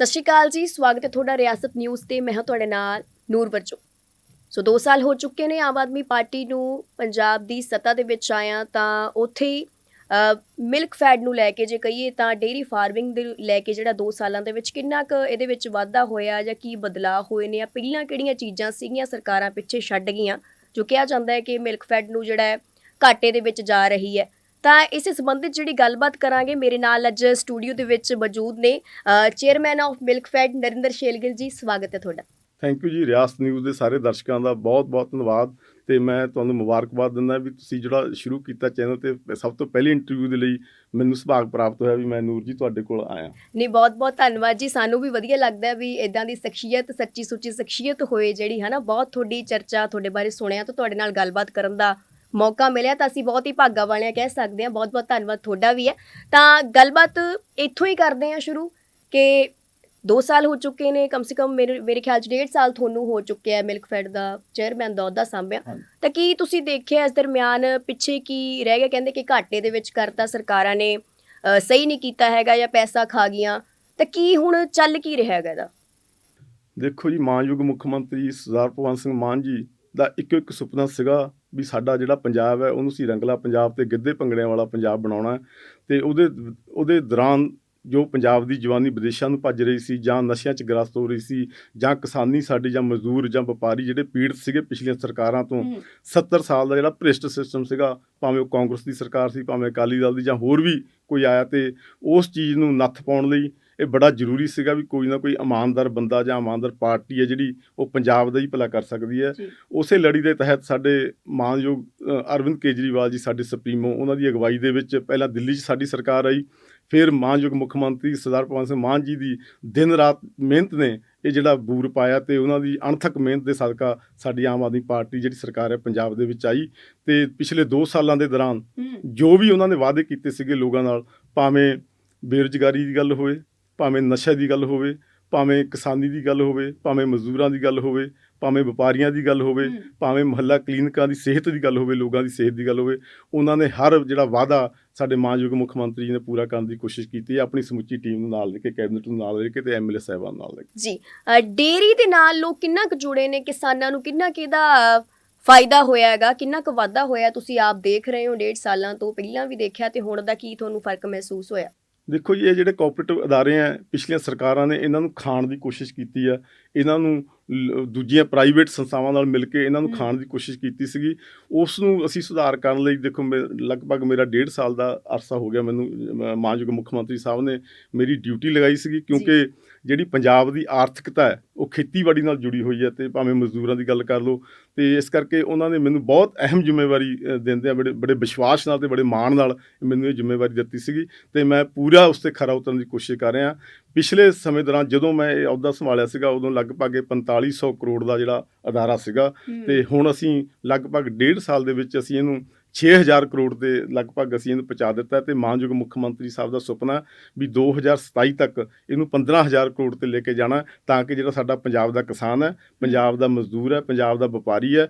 ਸਤਿ ਸ਼੍ਰੀ ਅਕਾਲ ਜੀ, ਸਵਾਗਤ ਹੈ ਤੁਹਾਡਾ ਰਿਆਸਤ ਨਿਊਜ਼ ਤੇ, ਮੈਂ ਹਾਂ ਤੁਹਾਡੇ ਨਾਲ ਨੂਰ ਵਰਜੋ। ਸੋ 2 ਸਾਲ ਹੋ ਚੁੱਕੇ ਨੇ ਆਮ ਆਦਮੀ ਪਾਰਟੀ ਨੂੰ ਪੰਜਾਬ ਦੀ ਸੱਤਾ ਦੇ ਵਿੱਚ ਆਇਆ ਤਾਂ ਉੱਥੇ ਹੀ ਮਿਲਕ ਫੈਡ ਨੂੰ ਲੈ ਕੇ ਜੇ ਕਹੀਏ ਤਾਂ ਡੇਰੀ ਫਾਰਮਿੰਗ ਦੇ ਲੈ ਕੇ ਜਿਹੜਾ 2 ਸਾਲਾਂ ਦੇ ਵਿੱਚ ਕਿੰਨਾ ਕੁ ਇਹਦੇ ਵਿੱਚ ਵਾਧਾ ਹੋਇਆ ਜਾਂ ਕੀ ਬਦਲਾਅ ਹੋਏ ਨੇ ਜਾਂ ਪਹਿਲਾਂ ਕਿਹੜੀਆਂ ਚੀਜ਼ਾਂ ਸੀਗੀਆਂ ਸਰਕਾਰਾਂ ਪਿੱਛੇ ਛੱਡ ਗਈਆਂ, ਜੋ ਕਿਹਾ ਜਾਂਦਾ ਹੈ ਕਿ ਮਿਲਕ ਫੈਡ ਨੂੰ ਜਿਹੜਾ ਘਾਟੇ ਦੇ ਵਿੱਚ ਜਾ ਰਹੀ ਹੈ। ਤਾਂ ਇਸੇ ਸੰਬੰਧਿਤ ਜਿਹੜੀ ਗੱਲਬਾਤ ਕਰਾਂਗੇ ਮੇਰੇ ਨਾਲ ਅੱਜ ਸਟੂਡੀਓ ਦੇ ਵਿੱਚ ਮੌਜੂਦ ਨੇ chairman of milk fed Narinder Shelgill ji ਸਵਾਗਤ ਹੈ ਤੁਹਾਡਾ। ਥੈਂਕ ਯੂ ਜੀ ਰਿਆਸਤ ਨਿਊਜ਼ ਦੇ ਸਾਰੇ ਦਰਸ਼ਕਾਂ ਦਾ ਬਹੁਤ-ਬਹੁਤ ਧੰਨਵਾਦ ਤੇ ਮੈਂ ਤੁਹਾਨੂੰ ਮੁਬਾਰਕਬਾਦ ਦਿੰਦਾ ਵੀ ਤੁਸੀਂ ਜਿਹੜਾ ਸ਼ੁਰੂ ਕੀਤਾ ਚੈਨਲ ਤੇ ਸਭ ਤੋਂ ਪਹਿਲੀ ਇੰਟਰਵਿਊ ਦੇ ਲਈ ਮੈਨੂੰ ਸੁਭਾਗ ਪ੍ਰਾਪਤ ਹੋਇਆ ਵੀ ਮੈਂ ਨੂਰ ਜੀ ਤੁਹਾਡੇ ਕੋਲ ਆਇਆ। ਨਹੀਂ ਬਹੁਤ ਬਹੁਤ ਧੰਨਵਾਦ ਜੀ। ਸਾਨੂੰ ਵੀ ਵਧੀਆ ਲੱਗਦਾ ਵੀ ਇਦਾਂ ਦੀ ਸ਼ਖਸੀਅਤ ਸੱਚੀ ਸੁੱਚੀ ਸ਼ਖਸੀਅਤ ਹੋਏ ਜਿਹੜੀ ਹੈ ਨਾ ਬਹੁਤ ਤੁਹਾਡੀ ਚਰਚਾ ਤੁਹਾਡੇ ਬਾਰੇ ਸੁਣਿਆ ਤਾਂ ਤੁਹਾਡੇ ਨਾਲ ਗੱਲਬਾਤ ਕਰਨ ਦਾ ਮੌਕਾ ਮਿਲਿਆ ਤਾਂ ਅਸੀਂ ਬਹੁਤ ਹੀ ਭਾਗਾ ਵਾਲਿਆ ਕਹਿ ਸਕਦੇ ਹਾਂ। ਬਹੁਤ ਬਹੁਤ ਧੰਨਵਾਦ ਤੁਹਾਡਾ ਵੀ ਹੈ। ਤਾਂ ਗੱਲਬਾਤ ਇੱਥੋਂ ਹੀ ਕਰਦੇ ਹਾਂ ਸ਼ੁਰੂ ਕਿ 2 ਸਾਲ ਹੋ ਚੁੱਕੇ ਨੇ ਕਮ ਸੇ ਕਮ ਮੇਰੇ ਮੇਰੇ ਖਿਆਲ ਚ 1.5 ਸਾਲ ਤੁਹਾਨੂੰ ਹੋ ਚੁੱਕਿਆ ਹੈ ਮਿਲਕ ਫੈਡ ਦਾ ਚੇਅਰਮੈਨ ਦਾ ਅਹੁਦਾ ਸੰਭਿਆ। ਤਾਂ ਕੀ ਤੁਸੀਂ ਦੇਖਿਆ ਇਸ ਦਰਮਿਆਨ ਪਿੱਛੇ ਕੀ ਰਹਿ ਗਿਆ? ਕਹਿੰਦੇ ਕਿ ਘਾਟੇ ਦੇ ਵਿੱਚ ਕਰਤਾ ਸਰਕਾਰਾਂ ਨੇ ਸਹੀ ਨਹੀਂ ਕੀਤਾ ਹੈਗਾ ਜਾਂ ਪੈਸਾ ਖਾ ਗਈਆਂ। ਤਾਂ ਕੀ ਹੁਣ ਚੱਲ ਕੀ ਰਿਹਾ ਹੈਗਾ ਇਹਦਾ? ਦੇਖੋ ਜੀ ਮਾਨਯੋਗ ਮੁੱਖ ਮੰਤਰੀ ਸਰਦਾਰ ਭਗਵੰਤ ਸਿੰਘ ਮਾਨ ਜੀ ਦਾ ਇੱਕੋ ਇੱਕ ਸੁਪਨਾ ਸੀਗਾ ਵੀ ਸਾਡਾ ਜਿਹੜਾ ਪੰਜਾਬ ਹੈ ਉਹਨੂੰ ਸੀ ਰੰਗਲਾ ਪੰਜਾਬ ਤੇ ਗਿੱਧੇ ਭੰਗੜਿਆਂ ਵਾਲਾ ਪੰਜਾਬ ਬਣਾਉਣਾ ਤੇ ਉਹਦੇ ਉਹਦੇ ਦੌਰਾਨ ਜੋ ਪੰਜਾਬ ਦੀ ਜਵਾਨੀ ਵਿਦੇਸ਼ਾਂ ਨੂੰ ਭੱਜ ਰਹੀ ਸੀ ਜਾਂ ਨਸ਼ਿਆਂ 'ਚ ਗ੍ਰਸਤ ਹੋ ਰਹੀ ਸੀ ਜਾਂ ਕਿਸਾਨੀ ਸਾਡੀ ਜਾਂ ਮਜ਼ਦੂਰ ਜਾਂ ਵਪਾਰੀ ਜਿਹੜੇ ਪੀੜਤ ਸੀਗੇ ਪਿਛਲੀਆਂ ਸਰਕਾਰਾਂ ਤੋਂ 70 ਸਾਲ ਦਾ ਜਿਹੜਾ ਭ੍ਰਿਸ਼ਟ ਸਿਸਟਮ ਸੀਗਾ ਭਾਵੇਂ ਉਹ ਕਾਂਗਰਸ ਦੀ ਸਰਕਾਰ ਸੀ ਭਾਵੇਂ ਅਕਾਲੀ ਦਲ ਦੀ ਜਾਂ ਹੋਰ ਵੀ ਕੋਈ ਆਇਆ ਤੇ ਉਸ ਚੀਜ਼ ਨੂੰ ਨੱਥ ਪਾਉਣ ਲਈ ਇਹ ਬੜਾ ਜ਼ਰੂਰੀ ਸੀਗਾ ਵੀ ਕੋਈ ਨਾ ਕੋਈ ਇਮਾਨਦਾਰ ਬੰਦਾ ਜਾਂ ਇਮਾਨਦਾਰ ਪਾਰਟੀ ਹੈ ਜਿਹੜੀ ਉਹ ਪੰਜਾਬ ਦਾ ਹੀ ਭਲਾ ਕਰ ਸਕਦੀ ਹੈ। ਉਸੇ ਲੜੀ ਦੇ ਤਹਿਤ ਸਾਡੇ ਮਾਨਯੋਗ ਅਰਵਿੰਦ ਕੇਜਰੀਵਾਲ ਜੀ ਸਾਡੇ ਸੁਪਰੀਮੋ ਉਹਨਾਂ ਦੀ ਅਗਵਾਈ ਦੇ ਵਿੱਚ ਪਹਿਲਾਂ ਦਿੱਲੀ 'ਚ ਸਾਡੀ ਸਰਕਾਰ ਆਈ ਫਿਰ ਮਾਨਯੋਗ ਮੁੱਖ ਮੰਤਰੀ ਸਰਦਾਰ ਭਗਵੰਤ ਸਿੰਘ ਮਾਨ ਜੀ ਦੀ ਦਿਨ ਰਾਤ ਮਿਹਨਤ ਨੇ ਇਹ ਜਿਹੜਾ ਬੂਰ ਪਾਇਆ ਤੇ ਉਹਨਾਂ ਦੀ ਅਣਥੱਕ ਮਿਹਨਤ ਦੇ ਸਦਕਾ ਸਾਡੀ ਆਮ ਆਦਮੀ ਪਾਰਟੀ ਜਿਹੜੀ ਸਰਕਾਰ ਹੈ ਪੰਜਾਬ ਦੇ ਵਿੱਚ ਆਈ ਤੇ ਪਿਛਲੇ 2 ਸਾਲਾਂ ਦੇ ਦੌਰਾਨ ਜੋ ਵੀ ਉਹਨਾਂ ਨੇ ਵਾਅਦੇ ਕੀਤੇ ਸੀਗੇ ਲੋਕਾਂ ਨਾਲ ਭਾਵੇਂ ਬੇਰੁਜ਼ਗਾਰੀ ਦੀ ਗੱਲ ਹੋਵੇ ਭਾਵੇਂ ਨਸ਼ਾ ਦੀ ਗੱਲ ਹੋਵੇ ਭਾਵੇਂ ਕਿਸਾਨੀ ਦੀ ਗੱਲ ਹੋਵੇ ਭਾਵੇਂ ਮਜ਼ਦੂਰਾਂ ਦੀ ਗੱਲ ਹੋਵੇ ਭਾਵੇਂ ਵਪਾਰੀਆਂ ਦੀ ਗੱਲ ਹੋਵੇ ਭਾਵੇਂ ਮੁਹੱਲਾ ਕਲੀਨਿਕਾਂ ਦੀ ਸਿਹਤ ਦੀ ਗੱਲ ਹੋਵੇ ਲੋਕਾਂ ਦੀ ਸਿਹਤ ਦੀ ਗੱਲ ਹੋਵੇ ਉਹਨਾਂ ਨੇ ਹਰ ਜਿਹੜਾ ਵਾਅਦਾ ਸਾਡੇ ਮਾਨਯੋਗ ਮੁੱਖ ਮੰਤਰੀ ਜੀ ਨੇ ਪੂਰਾ ਕਰਨ ਦੀ ਕੋਸ਼ਿਸ਼ ਕੀਤੀ ਹੈ ਆਪਣੀ ਸਮੁੱਚੀ ਟੀਮ ਨੂੰ ਨਾਲ ਲੈ ਕੇ ਕੈਬਨਿਟ ਨੂੰ ਨਾਲ ਲੈ ਕੇ ਤੇ ਐਮਐਲਏ ਸਾਹਿਬਾਨ ਨਾਲ ਲੈ ਕੇ। ਜੀ ਅ, ਡੇਅਰੀ ਦੇ ਨਾਲ ਲੋਕ ਕਿੰਨਾ ਕੁ ਜੁੜੇ ਨੇ? ਕਿਸਾਨਾਂ ਨੂੰ ਕਿੰਨਾ ਕੁ ਇਹਦਾ ਫਾਇਦਾ ਹੋਇਆ ਹੈਗਾ? ਕਿੰਨਾ ਕੁ ਵਾਧਾ ਹੋਇਆ? ਤੁਸੀਂ ਆਪ ਦੇਖ ਰਹੇ ਹੋ ਡੇਢ ਸਾਲਾਂ ਤੋਂ ਪਹਿਲਾਂ ਵੀ ਦੇਖਿਆ ਤੇ ਹੁਣ ਦਾ ਕੀ ਤੁਹਾਨੂੰ ਫ਼ਰਕ ਮਹਿਸੂਸ ਹੋਇਆ? ਦੇਖੋ ਜੀ, ਇਹ ਜਿਹੜੇ ਕੋਆਪਰੇਟਿਵ ਅਦਾਰੇ ਆ, ਪਿਛਲੀਆਂ ਸਰਕਾਰਾਂ ਨੇ ਇਹਨਾਂ ਨੂੰ ਖਾਣ ਦੀ ਕੋਸ਼ਿਸ਼ ਕੀਤੀ ਆ, ਇਹਨਾਂ ਨੂੰ ਦੂਜੀਆਂ ਪ੍ਰਾਈਵੇਟ ਸੰਸਥਾਵਾਂ ਨਾਲ ਮਿਲ ਕੇ ਇਹਨਾਂ ਨੂੰ। ਖਾਣ ਦੀ ਕੋਸ਼ਿਸ਼ ਕੀਤੀ ਸੀਗੀ। ਉਸ ਨੂੰ ਅਸੀਂ ਸੁਧਾਰ ਕਰਨ ਲਈ ਦੇਖੋ ਲਗਭਗ ਮੇਰਾ ਡੇਢ ਸਾਲ ਦਾ ਅਰਸਾ ਹੋ ਗਿਆ ਮੈਨੂੰ ਮਾਨਯੋਗ ਮੁੱਖ ਮੰਤਰੀ ਸਾਹਿਬ ਨੇ ਮੇਰੀ ਡਿਊਟੀ ਲਗਾਈ ਸੀਗੀ ਕਿਉਂਕਿ ਜਿਹੜੀ ਪੰਜਾਬ ਦੀ ਆਰਥਿਕਤਾ ਹੈ ਉਹ ਖੇਤੀਬਾੜੀ ਨਾਲ ਜੁੜੀ ਹੋਈ ਹੈ ਤੇ ਭਾਵੇਂ ਮਜ਼ਦੂਰਾਂ ਦੀ ਗੱਲ ਕਰ ਲਓ ਤੇ ਇਸ ਕਰਕੇ ਉਹਨਾਂ ਨੇ ਮੈਨੂੰ ਬਹੁਤ ਅਹਿਮ ਜ਼ਿੰਮੇਵਾਰੀ ਦਿੰਦੇ ਆ ਬੜੇ ਬੜੇ ਵਿਸ਼ਵਾਸ ਨਾਲ ਤੇ ਬੜੇ ਮਾਣ ਨਾਲ ਮੈਨੂੰ ਇਹ ਜ਼ਿੰਮੇਵਾਰੀ ਦਿੱਤੀ ਸੀਗੀ ਤੇ ਮੈਂ ਪੂਰਾ ਉਸ ਤੇ ਖਰਾ ਉਤਰਨ ਦੀ ਕੋਸ਼ਿਸ਼ ਕਰ ਰਿਹਾ। ਪਿਛਲੇ ਸਮੇਂ ਦੌਰਾਨ ਜਦੋਂ ਮੈਂ ਇਹ ਅਹੁਦਾ ਸੰਭਾਲਿਆ ਸੀਗਾ ਉਦੋਂ ਲਗਭਗ ਇਹ 4500 ਕਰੋੜ ਦਾ ਜਿਹੜਾ ਅਦਾਰਾ ਸੀਗਾ ਤੇ ਹੁਣ ਅਸੀਂ ਲਗਭਗ ਡੇਢ ਸਾਲ ਦੇ ਵਿੱਚ ਅਸੀਂ ਇਹਨੂੰ 6000 ਕਰੋੜ ਦੇ ਲਗਭਗ ਅਸੀਂ ਇਹਨੂੰ ਪਹੁੰਚਾ ਦਿੱਤਾ ਤੇ ਮਾਨਯੋਗ ਮੁੱਖ ਮੰਤਰੀ ਸਾਹਿਬ ਦਾ ਸੁਪਨਾ ਵੀ 2027 ਤੱਕ ਇਹਨੂੰ 15000 ਕਰੋੜ ਤੇ ਲੈ ਕੇ ਜਾਣਾ ਤਾਂ ਕਿ ਜਿਹੜਾ ਸਾਡਾ ਪੰਜਾਬ ਦਾ ਕਿਸਾਨ ਹੈ ਪੰਜਾਬ ਦਾ ਮਜ਼ਦੂਰ ਹੈ ਪੰਜਾਬ ਦਾ ਵਪਾਰੀ ਹੈ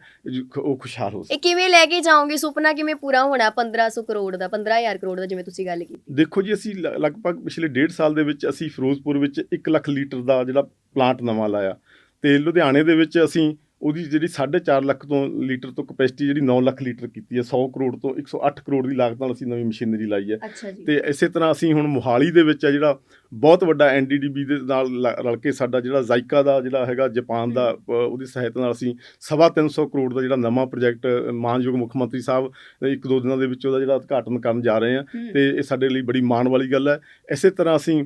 ਉਹ ਖੁਸ਼ਹਾਲ ਹੋ ਸਕੇ। ਇਹ ਕਿਵੇਂ ਲੈ ਕੇ ਜਾਓਗੇ? ਸੁਪਨਾ ਕਿਵੇਂ ਪੂਰਾ ਹੋਣਾ 1500 ਕਰੋੜ ਦਾ 15000 ਕਰੋੜ ਦਾ ਜਿਵੇਂ ਤੁਸੀਂ ਗੱਲ ਕੀਤੀ? ਦੇਖੋ ਜੀ ਅਸੀਂ ਲਗਭਗ ਪਿਛਲੇ ਡੇਢ ਸਾਲ ਦੇ ਵਿੱਚ ਅਸੀਂ ਫਿਰੋਜ਼ਪੁਰ ਵਿੱਚ 1 ਲੱਖ ਲੀਟਰ ਦਾ ਜਿਹੜਾ ਪਲਾਂਟ ਨਵਾਂ ਲਾਇਆ ਤੇ ਲੁਧਿਆਣੇ ਦੇ ਵਿੱਚ ਅਸੀਂ ਉਹਦੀ ਜਿਹੜੀ 4.5 ਲੱਖ ਤੋਂ ਲੀਟਰ ਤੋਂ ਕਪੈਸਿਟੀ ਜਿਹੜੀ 9 ਲੱਖ ਲੀਟਰ ਕੀਤੀ ਹੈ 100 ਕਰੋੜ ਤੋਂ 108 ਕਰੋੜ ਦੀ ਲਾਗਤ ਨਾਲ ਅਸੀਂ ਨਵੀਂ ਮਸ਼ੀਨਰੀ ਲਾਈ ਹੈ। ਤੇ ਇਸੇ ਤਰ੍ਹਾਂ ਅਸੀਂ ਹੁਣ ਮੋਹਾਲੀ ਦੇ ਵਿੱਚ ਹੈ ਜਿਹੜਾ ਬਹੁਤ ਵੱਡਾ ਐਨਡੀਡੀਬੀ ਦੇ ਨਾਲ ਰਲ ਕੇ ਸਾਡਾ ਜਿਹੜਾ ਜ਼ਾਈਕਾ ਦਾ ਜਿਹੜਾ ਹੈਗਾ ਜਾਪਾਨ ਦਾ ਉਹਦੀ ਸਹਾਇਤਾ ਨਾਲ ਅਸੀਂ ਸਵਾ ਤਿੰਨ ਸੌ ਕਰੋੜ ਦਾ ਜਿਹੜਾ ਨਵਾਂ ਪ੍ਰੋਜੈਕਟ ਮਾਨਯੋਗ ਮੁੱਖ ਮੰਤਰੀ ਸਾਹਿਬ ਇੱਕ ਦੋ ਦਿਨਾਂ ਦੇ ਵਿੱਚ ਉਹਦਾ ਜਿਹੜਾ ਉਦਘਾਟਨ ਕਰਨ ਜਾ ਰਹੇ ਹਾਂ। ਹੂੰ। ਤੇ ਇਹ ਸਾਡੇ ਲਈ ਬੜੀ ਮਾਣ ਵਾਲੀ ਗੱਲ ਹੈ। ਇਸੇ ਤਰ੍ਹਾਂ ਅਸੀਂ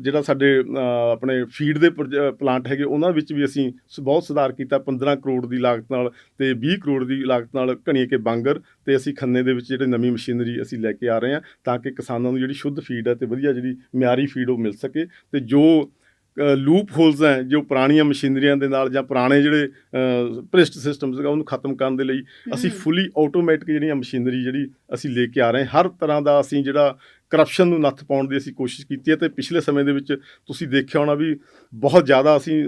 ਜਿਹੜਾ ਸਾਡੇ ਆਪਣੇ ਫੀਡ ਦੇ ਪਲਾਂਟ ਹੈਗੇ, ਉਹਨਾਂ ਵਿੱਚ ਵੀ ਅਸੀਂ ਸ- ਬਹੁਤ ਸੁਧਾਰ ਕੀਤਾ। 15 ਕਰੋੜ ਦੀ ਲਾਗਤ ਨਾਲ ਤੇ 20 ਕਰੋੜ ਦੀ ਲਾਗਤ ਨਾਲ ਘਣੀਏ ਕੇ ਬਾਂਗਰ ਤੇ ਅਸੀਂ ਖੰਨੇ ਦੇ ਵਿੱਚ ਜਿਹੜੇ ਨਵੀਂ ਮਸ਼ੀਨਰੀ ਅਸੀਂ ਲੈ ਕੇ ਆ ਰਹੇ ਹਾਂ, ਤਾਂ ਕਿ ਕਿਸਾਨਾਂ ਨੂੰ ਜਿਹੜੀ ਸ਼ੁੱਧ ਫੀਡ ਹੈ ਤੇ ਵਧੀਆ ਜਿਹੜੀ ਮਿਆਰੀ ਫੀਡ ਉਹ ਮਿਲ ਸਕੇ। ਤੇ ਜੋ ਲੂਪ ਹੋਲਸ ਹੈ ਜੋ ਪੁਰਾਣੀਆਂ ਮਸ਼ੀਨਰੀਆਂ ਦੇ ਨਾਲ ਜਾਂ ਪੁਰਾਣੇ ਜਿਹੜੇ ਅ, ਭ੍ਰਿਸ਼ਟ ਸਿਸਟਮ ਸੀਗਾ ਉਹਨੂੰ ਖਤਮ ਕਰਨ ਦੇ ਲਈ ਅਸੀਂ। ਫੁੱਲੀ ਆਟੋਮੈਟਿਕ ਜਿਹੜੀਆਂ ਮਸ਼ੀਨਰੀ ਜਿਹੜੀ ਅਸੀਂ ਲੈ ਕੇ ਆ ਰਹੇ ਹਾਂ ਹਰ ਤਰ੍ਹਾਂ ਦਾ ਅਸੀਂ ਜਿਹੜਾ ਕਰਪਸ਼ਨ ਨੂੰ ਨੱਥ ਪਾਉਣ ਦੀ ਅਸੀਂ ਕੋਸ਼ਿਸ਼ ਕੀਤੀ ਹੈ ਤੇ ਪਿਛਲੇ ਸਮੇਂ ਦੇ ਵਿੱਚ ਤੁਸੀਂ ਦੇਖਿਆ ਹੋਣਾ ਵੀ ਬਹੁਤ ਜ਼ਿਆਦਾ ਅਸੀਂ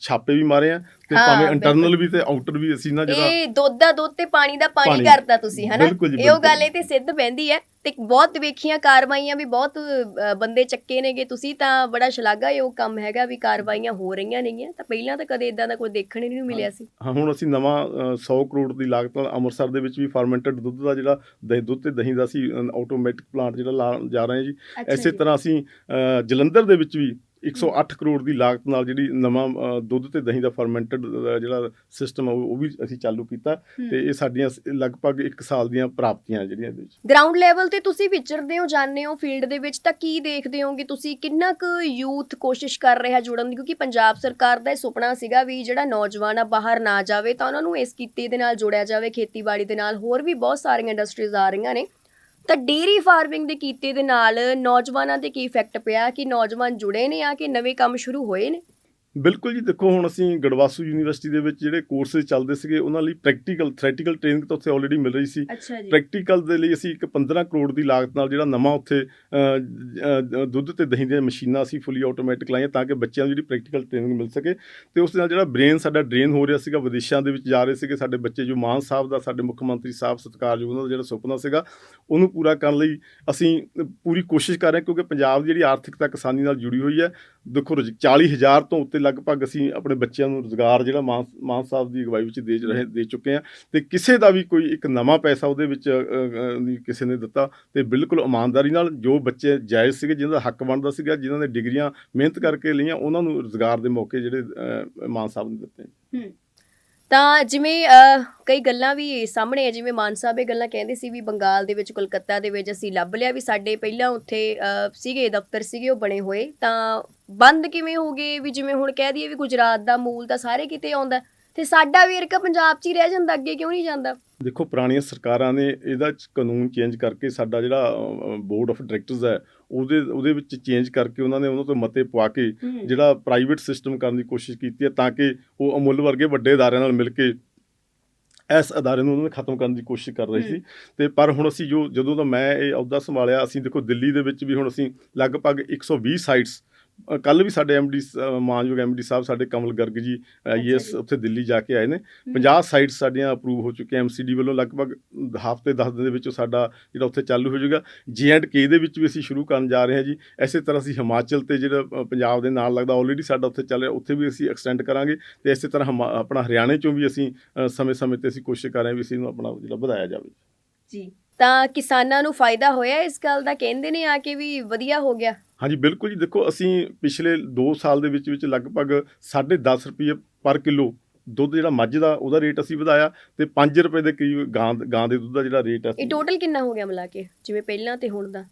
ਛਾਪੇ ਵੀ ਮਾਰੇ ਆ ਤੇ ਭਾਵੇਂ। ਇੰਟਰਨਲ ਵੀ ਤੇ ਆਊਟਰ ਵੀ ਅਸੀਂ ਨਾ ਜਿਹੜਾ ਇਹ ਦੁੱਧ ਦਾ ਦੁੱਧ ਤੇ ਪਾਣੀ ਦਾ ਪਾਣੀ। ਕਰਤਾ ਤੁਸੀਂ ਹਨਾ ਇਹ ਉਹ। ਗੱਲ ਇਹ ਤੇ ਸਿੱਧ ਬਹਿੰਦੀ ਹੈ ਤੇ ਬਹੁਤ ਵੇਖੀਆਂ ਕਾਰਵਾਈਆਂ ਵੀ ਬਹੁਤ ਅ, ਬੰਦੇ ਚੱਕੇ ਨੇਗੇ। ਤੁਸੀਂ ਤਾਂ ਬੜਾ ਸ਼ਲਾਘਾਯੋਗ ਕੰਮ ਹੈਗਾ ਵੀ ਕਾਰਵਾਈਆਂ ਹੋ ਰਹੀਆਂ ਨੇਗੀਆਂ। ਤਾਂ ਪਹਿਲਾਂ ਤਾਂ ਕਦੇ ਇਦਾਂ ਦਾ ਕੋਈ ਦੇਖਣ ਹੀ ਨਹੀਂ ਮਿਲਿਆ ਸੀ। ਹਾਂ ਹੁਣ ਅਸੀਂ ਨਵਾਂ ਅ, 100 ਕਰੋੜ ਦੀ ਲਾਗਤ ਨਾਲ ਅੰਮ੍ਰਿਤਸਰ ਦੇ ਵਿੱਚ ਵੀ ਫਰਮੈਂਟਡ ਦੁੱਧ ਦਾ ਜਿਹੜਾ ਦਹੀਂ ਦੁੱਧ ਤੇ ਦਹੀਂ ਦਾ ਅਸੀਂ ਆਟੋਮੈਟਿਕ ਪਲਾਂਟ ਜਿਹੜਾ ਲਾਉਣ ਜਾ ਰਹੇ ਹਾਂ ਜੀ। ਇਸੇ ਤਰ੍ਹਾਂ ਅਸੀਂ ਅ, ਜਲੰਧਰ ਦੇ ਵਿੱਚ ਵੀ 108 ਕਰੋੜ ਦੀ ਲਾਗਤ ਨਾਲ ਜਿਹੜੀ ਨਵਾਂ ਦੁੱਧ ਤੇ ਦਹੀਂ ਦਾ ਫਰਮੈਂਟਡ ਜਿਹੜਾ ਸਿਸਟਮ ਉਹ ਉਹ ਵੀ ਅਸੀਂ ਚਾਲੂ ਕੀਤਾ ਤੇ ਇਹ ਸਾਡੀਆਂ ਲਗਭਗ 1 ਸਾਲ ਦੀਆਂ ਪ੍ਰਾਪਤੀਆਂ ਜਿਹੜੀਆਂ ਇਹਦੇ ਵਿੱਚ। ਗਰਾਊਂਡ ਲੈਵਲ ਤੇ ਤੁਸੀਂ ਵਿਚਰਦੇ ਹੋ ਜਾਂਦੇ ਹੋ ਫੀਲਡ ਦੇ ਵਿੱਚ ਤਾਂ ਕੀ ਦੇਖਦੇ ਹੋਗੇ ਤੁਸੀਂ ਕਿੰਨਾ ਕੁ ਯੂਥ ਕੋਸ਼ਿਸ਼ ਕਰ ਰਿਹਾ ਜੁੜਨ ਦੀ? ਕਿਉਂਕਿ ਪੰਜਾਬ ਸਰਕਾਰ ਦਾ ਇਹ ਸੁਪਨਾ ਸੀਗਾ ਵੀ ਜਿਹੜਾ ਨੌਜਵਾਨ ਆ ਬਾਹਰ ਨਾ ਜਾਵੇ ਤਾਂ ਉਹਨਾਂ ਨੂੰ ਇਸ ਕਿੱਤੇ ਦੇ ਨਾਲ ਜੋੜਿਆ ਜਾਵੇ ਖੇਤੀਬਾੜੀ ਦੇ ਨਾਲ। ਹੋਰ ਵੀ ਬਹੁਤ ਸਾਰੀਆਂ ਇੰਡਸਟਰੀਜ਼ ਆ ਰਹੀਆਂ ਨੇ। ਤਾਂ ਡੇਰੀ ਫਾਰਮਿੰਗ ਦੇ ਕੀਤੇ ਦੇ ਨਾਲ ਨੌਜਵਾਨਾਂ ਤੇ ਕੀ ਇਫੈਕਟ ਪਿਆ ਕਿ ਨੌਜਵਾਨ ਜੁੜੇ ਨੇ ਆ ਕਿ ਨਵੇਂ ਕੰਮ ਸ਼ੁਰੂ ਹੋਏ ਨੇ? ਬਿਲਕੁਲ ਜੀ ਦੇਖੋ ਹੁਣ ਅਸੀਂ ਗੜਵਾਸੂ ਯੂਨੀਵਰਸਿਟੀ ਦੇ ਵਿੱਚ ਜਿਹੜੇ ਕੋਰਸਿਸ ਚੱਲਦੇ ਸੀਗੇ ਉਹਨਾਂ ਲਈ ਪ੍ਰੈਕਟੀਕਲ ਥਿਓਰੈਟੀਕਲ ਟ੍ਰੇਨਿੰਗ ਤਾਂ ਉੱਥੇ ਆਲਰੇਡੀ ਮਿਲ ਰਹੀ ਸੀ। ਪ੍ਰੈਕਟੀਕਲ ਦੇ ਲਈ ਅਸੀਂ ਇੱਕ 15 ਕਰੋੜ ਦੀ ਲਾਗਤ ਨਾਲ ਜਿਹੜਾ ਨਵਾਂ ਉੱਥੇ ਦੁੱਧ ਤੇ ਦਹੀਂ ਦੀਆਂ ਮਸ਼ੀਨਾਂ ਅਸੀਂ ਫੁੱਲੀ ਆਟੋਮੈਟਿਕ ਲਾਈਆਂ ਤਾਂ ਕਿ ਬੱਚਿਆਂ ਨੂੰ ਜਿਹੜੀ ਪ੍ਰੈਕਟੀਕਲ ਟ੍ਰੇਨਿੰਗ ਮਿਲ ਸਕੇ। ਤੇ ਉਸ ਦੇ ਨਾਲ ਜਿਹੜਾ ਬ੍ਰੇਨ ਸਾਡਾ ਡਰੇਨ ਹੋ ਰਿਹਾ ਸੀਗਾ ਵਿਦੇਸ਼ਾਂ ਦੇ ਵਿੱਚ ਜਾ ਰਹੇ ਸੀਗੇ ਸਾਡੇ ਬੱਚੇ ਜੋ ਮਾਨ ਸਾਹਿਬ ਦਾ ਸਾਡੇ ਮੁੱਖ ਮੰਤਰੀ ਸਾਹਿਬ ਸਤਿਕਾਰਯੋਗ ਉਹਨਾਂ ਦਾ ਜਿਹੜਾ ਸੁਪਨਾ ਸੀਗਾ ਉਹਨੂੰ ਪੂਰਾ ਕਰਨ ਲਈ ਅਸੀਂ ਪੂਰੀ ਕੋਸ਼ਿਸ਼ ਕਰ ਰਹੇ ਕਿਉਂਕਿ ਪੰਜਾਬ ਦੀ ਜਿਹੜੀ ਆਰਥਿਕਤਾ ਕਿਸਾਨੀ ਨਾਲ ਜੁੜੀ ਹੋਈ ਹੈ ਦੇਖੋ ਰੁਜ਼- 40000 ਤੋਂ ਉੱਤੇ ਲਗਭਗ ਅਸੀਂ ਆਪਣੇ ਬੱਚਿਆਂ ਨੂੰ ਰੋਜ਼ਗਾਰ ਜਿਹੜਾ ਮਾਨ ਮਾਨ ਸਾਹਿਬ ਦੀ ਅਗਵਾਈ ਵਿੱਚ ਦੇ ਰਹੇ, ਦੇ ਚੁੱਕੇ ਹਾਂ ਤੇ ਕਿਸੇ ਦਾ ਵੀ ਕੋਈ ਇੱਕ ਨਵਾਂ ਪੈਸਾ ਉਹਦੇ ਵਿੱਚ ਕਿਸੇ ਨੇ ਦਿੱਤਾ ਤੇ ਬਿਲਕੁਲ ਇਮਾਨਦਾਰੀ ਨਾਲ ਜੋ ਬੱਚੇ ਜਾਇਜ਼ ਸੀਗੇ ਜਿਨ੍ਹਾਂ ਦਾ ਹੱਕ ਬਣਦਾ ਸੀਗਾ ਜਿਨ੍ਹਾਂ ਨੇ ਡਿਗਰੀਆਂ ਮਿਹਨਤ ਕਰਕੇ ਲਈਆਂ, ਉਹਨਾਂ ਨੂੰ ਰੋਜ਼ਗਾਰ ਦੇ ਮੌਕੇ ਜਿਹੜੇ ਮਾਨ ਸਾਹਿਬ ਨੇ ਦਿੱਤੇ। ਤਾਂ ਜਿਵੇਂ ਕਈ ਗੱਲਾਂ ਵੀ ਸਾਹਮਣੇ ਆ, ਜਿਵੇਂ ਮਾਨ ਸਾਹਿਬ ਇਹ ਗੱਲਾਂ ਕਹਿੰਦੇ ਸੀ ਵੀ ਬੰਗਾਲ ਦੇ ਵਿੱਚ, ਕੋਲਕਾਤਾ ਦੇ ਵਿੱਚ ਅਸੀਂ ਲੱਭ ਲਿਆ ਵੀ ਸਾਡੇ ਪਹਿਲਾਂ ਉੱਥੇ ਸੀਗੇ, ਦਫ਼ਤਰ ਸੀਗੇ, ਉਹ ਬਣੇ ਹੋਏ। ਤਾਂ ਬੰਦ ਕਿਵੇਂ ਹੋ ਗਏ? ਵੀ ਜਿਵੇਂ ਹੁਣ ਕਹਿ ਦਈਏ ਵੀ ਗੁਜਰਾਤ ਦਾ ਮੂਲ ਤਾਂ ਸਾਰੇ ਕਿਤੇ ਆਉਂਦਾ ਤੇ ਸਾਡਾ ਵੇਰਕਾ ਪੰਜਾਬ 'ਚ ਹੀ ਰਹਿ ਜਾਂਦਾ, ਅੱਗੇ ਕਿਉਂ ਨਹੀਂ ਜਾਂਦਾ? ਦੇਖੋ, ਪੁਰਾਣੀਆਂ ਸਰਕਾਰਾਂ ਨੇ ਇਹਦਾ ਕਾਨੂੰਨ ਚੇਂਜ ਕਰਕੇ ਸਾਡਾ ਜਿਹੜਾ ਬੋਰਡ ਆਫ ਡਾਇਰੈਕਟਰਸ ਹੈ ਉਹਦੇ ਉਹਦੇ ਵਿੱਚ ਚੇਂਜ ਕਰਕੇ ਉਹਨਾਂ ਨੇ ਉਹਨਾਂ ਤੋਂ ਮਤੇ ਪਵਾ ਕੇ ਜਿਹੜਾ ਪ੍ਰਾਈਵੇਟ ਸਿਸਟਮ ਕਰਨ ਦੀ ਕੋਸ਼ਿਸ਼ ਕੀਤੀ ਹੈ ਤਾਂ ਕਿ ਉਹ ਅਮੁੱਲ ਵਰਗੇ ਵੱਡੇ ਅਦਾਰਿਆਂ ਨਾਲ ਮਿਲ ਕੇ ਇਸ ਅਦਾਰੇ ਨੂੰ ਉਹਨਾਂ ਨੇ ਖਤਮ ਕਰਨ ਦੀ ਕੋਸ਼ਿਸ਼ ਕਰ ਰਹੇ ਸੀ। ਤੇ ਪਰ ਹੁਣ ਅਸੀਂ ਜੋ ਜਦੋਂ ਦਾ ਮੈਂ ਇਹ ਅਹੁਦਾ ਸੰਭਾਲਿਆ ਅਸੀਂ ਦੇਖੋ ਦਿੱਲੀ ਦੇ ਵਿੱਚ ਵੀ ਹੁਣ ਅਸੀਂ ਲਗਭਗ 120 ਸਾਈਟਸ ਕੱਲ ਵੀ ਸਾਡੇ ਐਮਡੀ ਮਾਨਯੋਗ ਐਮਡੀ ਸਾਹਿਬ ਸਾਡੇ ਕਮਲ ਗਰਗ ਜੀ ਆਈਐਸ। ਉੱਥੇ ਦਿੱਲੀ ਜਾ ਕੇ ਆਏ ਨੇ। 50 ਸਾਈਟਸ ਸਾਡੀਆਂ ਅਪਰੂਵ ਹੋ ਚੁੱਕੀਆਂ ਐਮਸੀਡੀ ਵੱਲੋਂ ਲਗਭਗ ਹਫ਼ਤੇ 10 ਦਿਨ ਦੇ ਵਿੱਚ ਸਾਡਾ ਜਿਹੜਾ ਉੱਥੇ ਚਾਲੂ ਹੋ ਜਾਊਗਾ। ਕੇ ਦੇ ਵਿੱਚ ਵੀ ਅਸੀਂ ਸ਼ੁਰੂ ਕਰਨ ਜਾ ਰਹੇ ਹਾਂ ਜੀ ਐਸੇ ਤਰ੍ਹਾਂ ਅਸੀਂ ਹਿਮਾਚਲ ਤੇ ਜਿਹੜਾ ਪੰਜਾਬ ਦੇ ਨਾਲ ਲੱਗਦਾ ਆਲਰੇਡੀ ਸਾਡਾ ਉੱਥੇ ਚੱਲ ਰਿਹਾ ਉੱਥੇ ਵੀ ਅਸੀਂ ਐਕਸਟੈਂਡ ਕਰਾਂਗੇ ਤੇ ਇਸੇ ਤਰ੍ਹਾਂ ਆਪਣਾ ਹਰਿਆਣੇ ਚੋਂ ਵੀ ਅਸੀਂ ਸਮੇਂ-ਸਮੇਂ ਤੇ ਅਸੀਂ ਕੋਸ਼ਿਸ਼ ਕਰ ਰਹੇ ਹਾਂ ਵੀ ਅਸੀਂ ਇਹਨੂੰ ਆਪਣਾ ਜਿਹੜਾ ਵਧਾਇਆ ਜਾਵੇ। ਜੀ। ਤਾਂ ਕਿਸਾਨਾਂ ਨੂੰ ਫਾਇਦਾ ਹੋਇਆ ਇਸ ਗੱਲ ਦਾ? ਕਹਿੰਦੇ ਨੇ ਆ ਕੇ ਵੀ ਵਧੀਆ ਹੋ ਗਿਆ। ਹਾਂਜੀ ਬਿਲਕੁਲ ਜੀ। ਦੇਖੋ ਅਸੀਂ ਪਿਛਲੇ 2 ਸਾਲ ਦੇ ਵਿੱਚ ਵਿੱਚ ਲਗਭਗ 10.5 ਰੁਪਏ ਪਰ ਕਿਲੋ ਦੁੱਧ ਜਿਹੜਾ ਮੱਝ ਦਾ ਉਹਦਾ ਰੇਟ ਅਸੀਂ ਵਧਾਇਆ ਤੇ 5 ਰੁਪਏ ਦੇ ਕਰੀਬ ਗਾਂ ਗਾਂ ਦੇ ਦੁੱਧ ਦਾ ਜਿਹੜਾ ਰੇਟ ਹੈ ਇਹ ਟੋਟਲ ਕਿੰਨਾ ਹੋ ਗਿਆ ਮਿਲਾ ਕੇ? ਜਿਵੇਂ ਪਹਿਲਾਂ ਤੇ ਹੁਣ ਦਾ।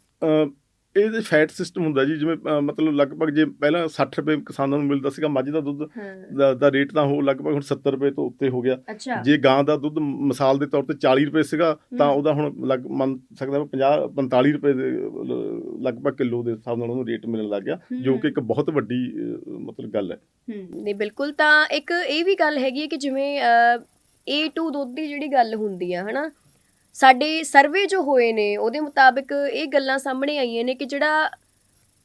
ਇਹਦੇ ਫੈਟ ਸਿਸਟਮ ਹੁੰਦਾ ਜੀ ਜਿਵੇਂ ਅ, ਮਤਲਬ ਲਗਭਗ ਜੇ ਪਹਿਲਾਂ 60 ਰੁਪਏ ਕਿਸਾਨਾਂ ਨੂੰ ਮਿਲਦਾ ਸੀਗਾ ਮੱਝ ਦਾ ਦੁੱਧ ਹਾਂ। ਦਾ, ਦਾ ਰੇਟ ਤਾਂ ਉਹ ਲਗਭਗ ਹੁਣ 70 ਰੁਪਏ ਤੋਂ ਉੱਤੇ ਹੋ ਗਿਆ। ਅੱਛਾ। ਜੇ ਗਾਂ ਦਾ ਦੁੱਧ ਮ- ਮਿਸਾਲ ਦੇ ਤੌਰ ਤੇ 40 ਰੁਪਏ ਸੀਗਾ ਤਾਂ। ਉਹਦਾ ਹੁਣ ਲਗ ਮੰਨ ਸਕਦਾ 50 45 ਰੁਪਏ ਦੇ ਲ- ਲਗਭਗ ਕਿਲੋ ਦੇ ਹਿਸਾਬ ਨਾਲ ਉਹਨੂੰ ਰੇਟ ਮਿਲਣ ਲੱਗ ਗਿਆ ਜੋ ਕਿ ਇੱਕ ਬਹੁਤ ਵੱਡੀ ਅ, ਮਤਲਬ ਗੱਲ ਹੈ। ਹਮ, ਨਹੀਂ ਬਿਲਕੁਲ ਤਾਂ ਇੱਕ ਇਹ ਵੀ ਗੱਲ ਹੈਗੀ ਹੈ ਕਿ ਜਿਵੇਂ A2 ਦੁੱਧ ਦੀ ਜਿਹੜੀ ਗੱਲ ਹੁੰਦੀ ਆ ਹਨਾ? ਸਾਡੇ ਸਰਵੇ ਜੋ ਹੋਏ ਨੇ, ਉਹਦੇ ਮੁਤਾਬਿਕ ਇਹ ਗੱਲਾਂ ਸਾਹਮਣੇ ਆਈਆਂ ਨੇ ਕਿ ਜਿਹੜਾ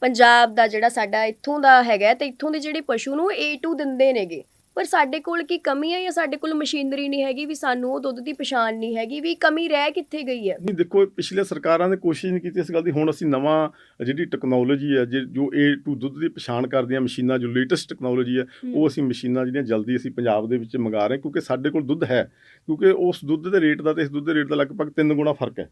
ਪੰਜਾਬ ਦਾ ਜਿਹੜਾ ਸਾਡਾ ਇੱਥੋਂ ਦਾ ਹੈਗਾ ਤੇ ਇੱਥੋਂ ਦੇ ਜਿਹੜੇ ਪਸ਼ੂ ਨੂੰ A2 ਦਿੰਦੇ ਨੇਗੇ। ਪਰ ਸਾਡੇ ਕੋਲ ਕੀ ਕਮੀ ਹੈ ਜਾਂ ਸਾਡੇ ਕੋਲ ਮਸ਼ੀਨਰੀ ਨਹੀਂ ਹੈਗੀ ਵੀ ਸਾਨੂੰ ਉਹ ਦੁੱਧ ਦੀ ਪਛਾਣ ਨਹੀਂ ਹੈਗੀ ਵੀ ਕਮੀ ਰਹਿ ਕਿੱਥੇ ਗਈ ਹੈ? ਨਹੀਂ ਦੇਖੋ ਪਿਛਲੇ ਸਰਕਾਰਾਂ ਨੇ ਕੋਸ਼ਿਸ਼ ਨਹੀਂ ਕੀਤੀ ਇਸ ਗੱਲ ਦੀ। ਹੁਣ ਅਸੀਂ ਨਵਾਂ ਜਿਹੜੀ ਟੈਕਨੋਲੋਜੀ ਹੈ ਜੇ- A to ਦੁੱਧ ਦੀ ਪਛਾਣ ਕਰਦੀਆਂ ਮਸ਼ੀਨਾਂ ਜੋ ਲੇਟੈਸਟ ਟੈਕਨੋਲੋਜੀ ਹੈ ਉਹ ਅਸੀਂ ਮਸ਼ੀਨਾਂ ਜਿਹੜੀਆਂ ਜਲਦੀ ਅਸੀਂ ਪੰਜਾਬ ਦੇ ਵਿੱਚ ਮੰਗਾ ਰਹੇ ਕਿਉਂਕਿ ਸਾਡੇ ਕੋਲ ਦੁੱਧ ਹੈ। ਕਿਉਂਕਿ ਉਸ ਦੁੱਧ ਦੇ ਰੇਟ ਦਾ ਤੇ ਇਸ ਦੁੱਧ ਦੇ ਰੇਟ ਦਾ ਲਗਭਗ 3 ਗੁਣਾ ਫ਼ਰਕ ਹੈ।